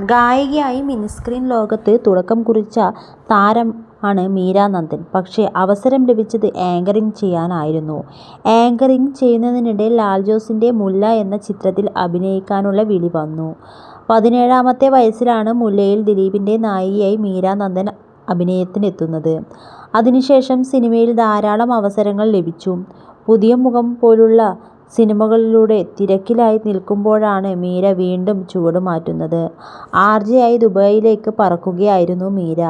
ഗായികയായി mini screen ലോകത്ത് തുടക്കം കുറിച്ച താരം ആണ് മീര നന്ദൻ. പക്ഷേ അവസരം ലഭിച്ചത് ആങ്കറിങ് ചെയ്യാനായിരുന്നു. ആങ്കറിങ് ചെയ്യുന്നതിനിടെ ലാൽജോസിന്റെ മുല്ല എന്ന ചിത്രത്തിൽ അഭിനയിക്കാനുള്ള വിളി വന്നു. പതിനേഴാമത്തെ വയസ്സിലാണ് മുല്ലയിൽ ദിലീപിന്റെ നായികയായി മീര നന്ദൻ അഭിനയത്തിനെത്തുന്നത്. അതിനുശേഷം സിനിമയിൽ ധാരാളം അവസരങ്ങൾ ലഭിച്ചു. പുതിയ മുഖം പോലുള്ള സിനിമകളുടെ തിരക്കിലായി നിൽക്കുമ്പോഴാണ് മീര വീണ്ടും ചുവട് മാറ്റുന്നത് ആർ ആയി ദുബായിലേക്ക് പറക്കുകയായിരുന്നു മീര.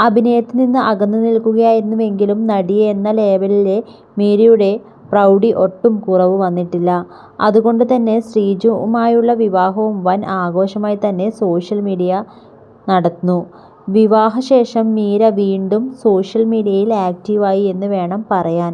അഭിനയത്തിൽ നിന്ന് അകന്നു നിൽക്കുകയായിരുന്നുവെങ്കിലും നടി എന്ന ലേബലിലെ മീരയുടെ പ്രൗഢി ഒട്ടും കുറവ് വന്നിട്ടില്ല. അതുകൊണ്ട് തന്നെ ശ്രീജുവുമായുള്ള വിവാഹവും വൻ ആഘോഷമായി തന്നെ സോഷ്യൽ മീഡിയ നടന്നു. വിവാഹശേഷം മീര വീണ്ടും സോഷ്യൽ മീഡിയയിൽ ആക്റ്റീവായി എന്ന് വേണം പറയാൻ.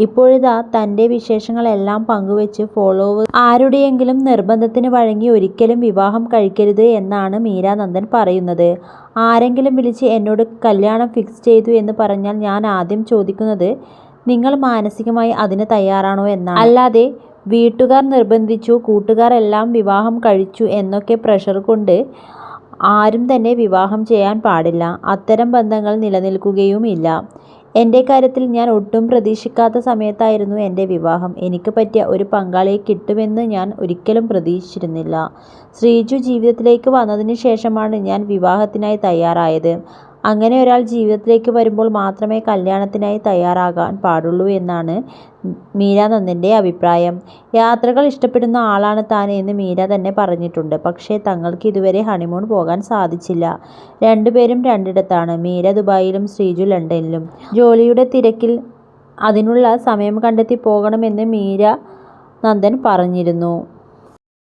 ഇപ്പോഴിതാ തന്റെ വിശേഷങ്ങളെല്ലാം പങ്കുവെച്ച് ഫോളോവേഴ്സ് ആരുടെയെങ്കിലും നിർബന്ധത്തിന് വഴങ്ങി ഒരിക്കലും വിവാഹം കഴിക്കരുത് എന്നാണ് മീര നന്ദൻ പറയുന്നത്. ആരെങ്കിലും വിളിച്ച് എന്നോട് കല്യാണം ഫിക്സ് ചെയ്തു എന്ന് പറഞ്ഞാൽ ഞാൻ ആദ്യം ചോദിക്കുന്നത് നിങ്ങൾ മാനസികമായി അതിന് തയ്യാറാണോ എന്നാണ്. അല്ലാതെ വീട്ടുകാർ നിർബന്ധിച്ചു കൂട്ടുകാർ എല്ലാം വിവാഹം കഴിച്ചു എന്നൊക്കെ പ്രഷർ കൊണ്ട് ആരും തന്നെ വിവാഹം ചെയ്യാൻ പാടില്ല. അത്തരം ബന്ധങ്ങൾ നിലനിൽക്കുകയുമില്ല. എന്റെ കാര്യത്തിൽ ഞാൻ ഒട്ടും പ്രതീക്ഷിക്കാത്ത സമയത്തായിരുന്നു എന്റെ വിവാഹം. എനിക്ക് പറ്റിയ ഒരു പങ്കാളിയെ കിട്ടുമെന്ന് ഞാൻ ഒരിക്കലും പ്രതീക്ഷിച്ചിരുന്നില്ല. ശ്രീജു ജീവിതത്തിലേക്ക് വന്നതിന് ശേഷമാണ് ഞാൻ വിവാഹത്തിനായി തയ്യാറായത്. അങ്ങനെ ഒരാൾ ജീവിതത്തിലേക്ക് വരുമ്പോൾ മാത്രമേ കല്യാണത്തിനായി തയ്യാറാകാൻ പാടുള്ളൂ എന്നാണ് മീര നന്ദന്റെ അഭിപ്രായം. യാത്രകൾ ഇഷ്ടപ്പെടുന്ന ആളാണ് താൻ എന്ന് മീര തന്നെ പറഞ്ഞിട്ടുണ്ട്. പക്ഷേ തങ്ങൾക്ക് ഇതുവരെ ഹണിമൂൺ പോകാൻ സാധിച്ചില്ല. രണ്ടുപേരും രണ്ടിടത്താണ്. മീര ദുബായിലും ശ്രീജു ലണ്ടനിലും. ജോലിയുടെ തിരക്കിൽ അതിനുള്ള സമയം കണ്ടെത്തി പോകണമെന്ന് മീര നന്ദൻ പറഞ്ഞിരുന്നു.